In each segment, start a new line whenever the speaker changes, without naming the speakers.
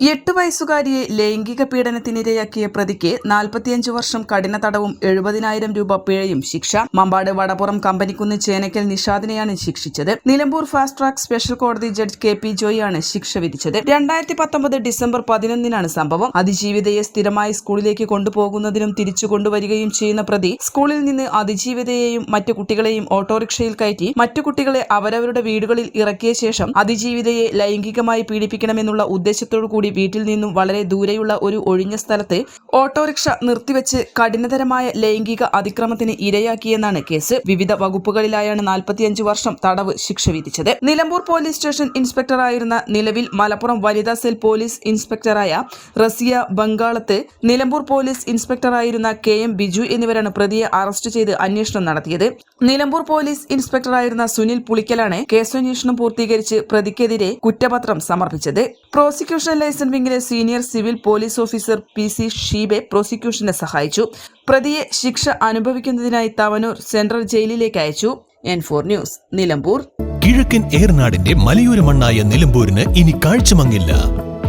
എട്ട് വയസ്സുകാരിയെ ലൈംഗിക പീഡനത്തിനിരയാക്കിയ പ്രതിക്ക് നാൽപ്പത്തിയഞ്ച് വർഷം കഠിന തടവും എഴുപതിനായിരം രൂപ പിഴയും ശിക്ഷ. മമ്പാട് വടപ്പുറം കമ്പനിക്കുന്ന് ചേനക്കൽ നിഷാദിനെയാണ് ശിക്ഷിച്ചത്. നിലമ്പൂർ ഫാസ്റ്റ് ട്രാക്ക് സ്പെഷ്യൽ കോടതി ജഡ്ജ് കെ പി ജോയിയാണ് ശിക്ഷ വിധിച്ചത്. രണ്ടായിരത്തി പത്തൊമ്പത് ഡിസംബർ പതിനൊന്നിനാണ് സംഭവം. അതിജീവിതയെ സ്ഥിരമായി സ്കൂളിലേക്ക് കൊണ്ടുപോകുന്നതിനും തിരിച്ചു കൊണ്ടുവരികയും ചെയ്യുന്ന പ്രതി സ്കൂളിൽ നിന്ന് അതിജീവിതയെയും മറ്റു കുട്ടികളെയും ഓട്ടോറിക്ഷയിൽ കയറ്റി മറ്റു കുട്ടികളെ അവരവരുടെ വീടുകളിൽ ഇറക്കിയ ശേഷം അതിജീവിതയെ ലൈംഗികമായി പീഡിപ്പിക്കണമെന്നുള്ള ഉദ്ദേശത്തോടു കൂടി വീട്ടിൽ നിന്നും വളരെ ദൂരെയുള്ള ഒരു ഒഴിഞ്ഞ സ്ഥലത്ത് ഓട്ടോറിക്ഷ നിർത്തിവെച്ച് കഠിനതരമായ ലൈംഗിക അതിക്രമത്തിന് ഇരയാക്കിയെന്നാണ് കേസ്. വിവിധ വകുപ്പുകളിലായാണ് നാൽപ്പത്തിയഞ്ച് വർഷം തടവ് ശിക്ഷ വിധിച്ചത്. നിലമ്പൂർ പോലീസ് സ്റ്റേഷൻ ഇൻസ്പെക്ടറായിരുന്ന നിലവിൽ മലപ്പുറം വനിതാ സെൽ പോലീസ് ഇൻസ്പെക്ടറായ റസിയ ബംഗാളത്ത് നിലമ്പൂർ പോലീസ് ഇൻസ്പെക്ടറായിരുന്ന കെ എം ബിജു എന്നിവരാണ് പ്രതിയെ അറസ്റ്റ് ചെയ്ത് അന്വേഷണം നടത്തിയത്. നിലമ്പൂർ പോലീസ് ഇൻസ്പെക്ടറായിരുന്ന സുനിൽ പുളിക്കലാണ് കേസന്വേഷണം പൂർത്തീകരിച്ച് പ്രതിക്കെതിരെ കുറ്റപത്രം സമർപ്പിച്ചത്. Prosecution liaison വിംഗിലെ senior civil police officer P C Sheeba പ്രോസിക്യൂഷനെ സഹായിച്ചു. പ്രതിയെ ശിക്ഷ അനുഭവിക്കുന്നതിനായി തവനൂർ സെൻട്രൽ ജയിലിലേക്ക് അയച്ചു. N four news Nilambur.
കിഴക്കൻ ഏറനാടിന്റെ മലയോര മണ്ണായ നിലമ്പൂരിന് ഇനി കാഴ്ചമങ്ങില്ല.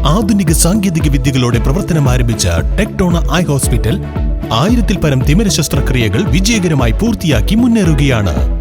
ആധുനിക സാങ്കേതിക വിദ്യകളോടെ പ്രവർത്തനം ആരംഭിച്ച ടെക്ടോണ ഐ ഹോസ്പിറ്റൽ ആയിരത്തിൽ പരം തിമിര ശസ്ത്രക്രിയകൾ വിജയകരമായി പൂർത്തിയാക്കി മുന്നേറുകയാണ്.